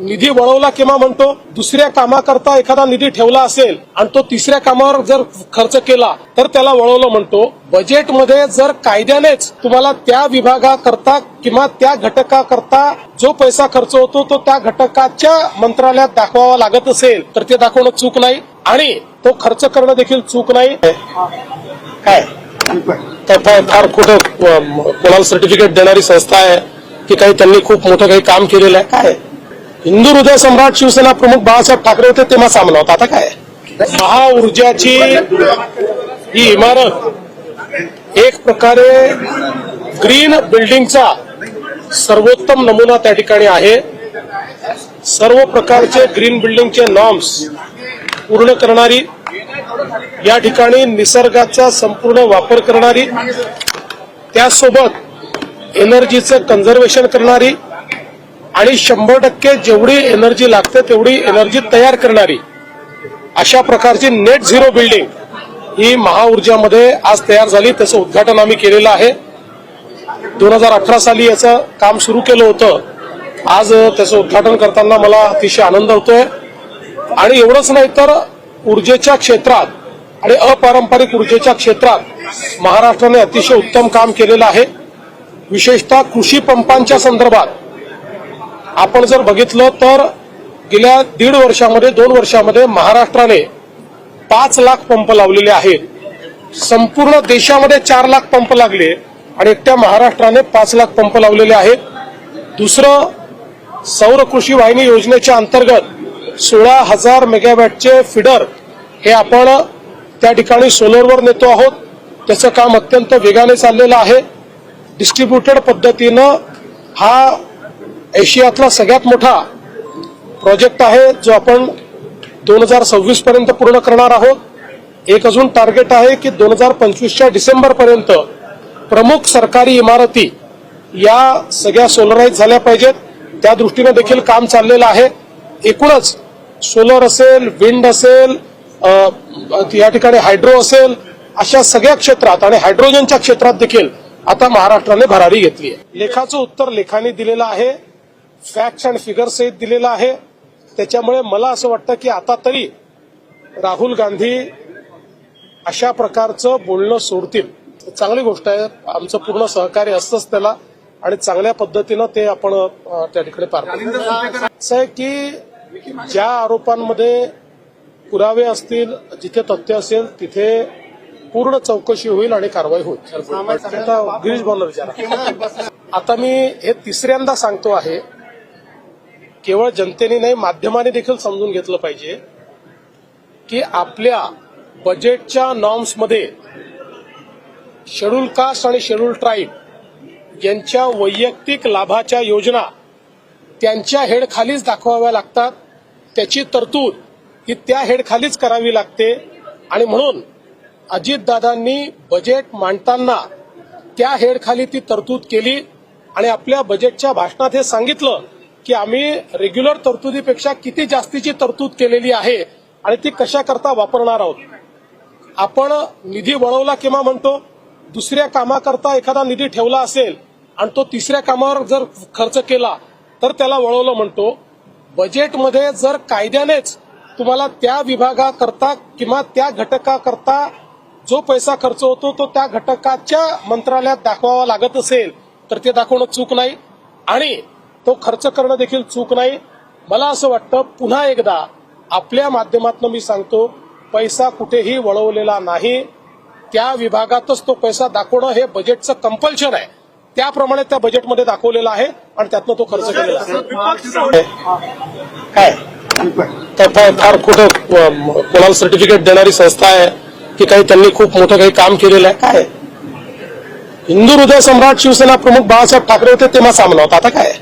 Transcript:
निधी वळवला किंवा म्हणतो दुसऱ्या कामाकरता एखादा निधी ठेवला असेल आणि तो तिसऱ्या कामावर जर खर्च केला तर त्याला वळवलं म्हणतो. बजेटमध्ये जर कायद्यानेच तुम्हाला त्या विभागाकरता किंवा त्या घटकाकरता जो पैसा खर्च होतो तो त्या घटकाच्या मंत्रालयात दाखवावा लागत असेल तर ते दाखवणं चूक नाही. आणि तो खर्च करणं देखील चूक नाही. काय? तर फार कुठं कोणाला सर्टिफिकेट देणारी संस्था आहे की काही त्यांनी खूप मोठं काही काम केलेलं आहे. काय? हिंदू हृदय सम्राट शिवसेना प्रमुख बाळासाहेब ठाकरे होते तेव्हा सामना होता. आता काय? महाऊर्जाची ही इमारत एक प्रकारे ग्रीन बिल्डिंगचा सर्वोत्तम नमुना त्या ठिकाणी आहे. सर्व प्रकारचे ग्रीन बिल्डिंगचे नॉर्म्स पूर्ण करणारी या ठिकाणी निसर्गाचा संपूर्ण वापर करणारी त्यासोबत एनर्जीचं कन्झर्वेशन करणारी आणि शंभर टक्के जेवढी एनर्जी लागते तेवढी एनर्जी तयार करणारी अशा प्रकारची नेट झिरो बिल्डिंग ही महाऊर्जामध्ये आज तयार झाली. त्याचं उद्घाटन आम्ही केलेलं आहे. दोन हजार अठरा साली याचं काम सुरू केलं होतं. आज त्याचं उद्घाटन करताना मला अतिशय आनंद होतोय. आणि एवढंच नाही तर ऊर्जेच्या क्षेत्रात आणि अपारंपरिक ऊर्जेच्या क्षेत्रात महाराष्ट्राने अतिशय उत्तम काम केलेलं आहे. विशेषतः कृषी पंपांच्या संदर्भात आपण जर बघितलं तर गेल्या दीड वर्षामध्ये दोन वर्षामध्ये महाराष्ट्राने पाच लाख पंप लावलेले आहेत. संपूर्ण देशामध्ये चार लाख पंप लागले आणि एकट्या महाराष्ट्राने पाच लाख पंप लावलेले आहेत. दुसरं सौर कृषी वाहिनी योजनेच्या अंतर्गत सोळा हजार मेगावॅटचे फिडर हे आपण त्या ठिकाणी सोलरवर नेतो आहोत. त्याचं काम अत्यंत वेगाने चाललेलं आहे. डिस्ट्रीब्युटेड पद्धतीनं हा एशियातला सगळ्यात मोठा प्रोजेक्ट आहे जो आपण दोन हजार सव्वीस पर्यंत पूर्ण करणार आहोत. एक अजून टार्गेट आहे की दोन हजार पंचवीसच्या डिसेंबर पर्यंत प्रमुख सरकारी इमारती या सगळ्या सोलराईज झाल्या पाहिजेत. त्या दृष्टीने देखील काम चाललेलं आहे. एकूणच सोलर असेल विंड असेल या ठिकाणी हायड्रो असेल अशा सगळ्या क्षेत्रात आणि हायड्रोजनच्या क्षेत्रात देखील आता महाराष्ट्राने भरारी घेतली आहे. लेखाचं उत्तर लेखाने दिलेलं आहे. फॅक्ट्स अँड फिगर सहित दिलेलं आहे. त्याच्यामुळे मला असं वाटतं की आता तरी राहुल गांधी अशा प्रकारचं बोलणं सोडतील. चांगली गोष्ट आहे. आमचं पूर्ण सहकार्य असतंच त्याला आणि चांगल्या पद्धतीनं ते आपण त्या ठिकाणी पार. असं आहे की ज्या आरोपांमध्ये पुरावे असतील जिथे तथ्य असेल तिथे पूर्ण चौकशी होईल आणि कारवाई होईल. आता गिरीश विचारा. आता मी हे तिसऱ्यांदा सांगतो आहे. केवळ जनतेने नाही माध्यमाने देखील समजून घेतलं पाहिजे की आपल्या बजेटच्या नॉर्म्समध्ये शेड्यूल कास्ट आणि शेड्यूल ट्राईब यांच्या वैयक्तिक लाभाच्या योजना त्यांच्या हेडखालीच दाखवाव्या लागतात. त्याची तरतूद ही त्या हेडखालीच करावी लागते. आणि म्हणून अजितदादांनी बजेट मांडताना त्या हेडखाली ती तरतूद केली आणि आपल्या बजेटच्या भाषणात हे सांगितलं की आम्ही रेग्युलर तरतुदीपेक्षा किती जास्तीची तरतूद केलेली आहे आणि ती कशा करता वापरणार आहोत? आपण निधी वळवला किंवा म्हणतो दुसऱ्या कामाकरता एखादा निधी ठेवला असेल आणि तो तिसऱ्या कामावर जर खर्च केला तर त्याला वळवलं म्हणतो. बजेटमध्ये जर कायद्यानेच तुम्हाला त्या विभागाकरता किंवा त्या घटकाकरता जो पैसा खर्च होतो तो त्या घटकाच्या मंत्रालयात दाखवावा लागत असेल तर ते दाखवणं चूक नाही. आणि तो खर्च करणं देखील चूक नाही. मला असं वाटतं पुन्हा एकदा आपल्या माध्यमातून मी सांगतो पैसा कुठेही वळवलेला नाही. त्या विभागातच तो पैसा दाखवणं हे बजेटचं कंपल्शन आहे. त्याप्रमाणे त्या बजेटमध्ये दाखवलेलं आहे आणि त्यातनं तो खर्च केलेला आहे. काय? तर फार फार कुठं कोणाला सर्टिफिकेट देणारी संस्था आहे की काही त्यांनी खूप मोठं काही काम केलेलं आहे? काय? हिंदू हृदय सम्राट शिवसेना प्रमुख बाळासाहेब ठाकरे होते तेव्हा सामना होता. आता काय?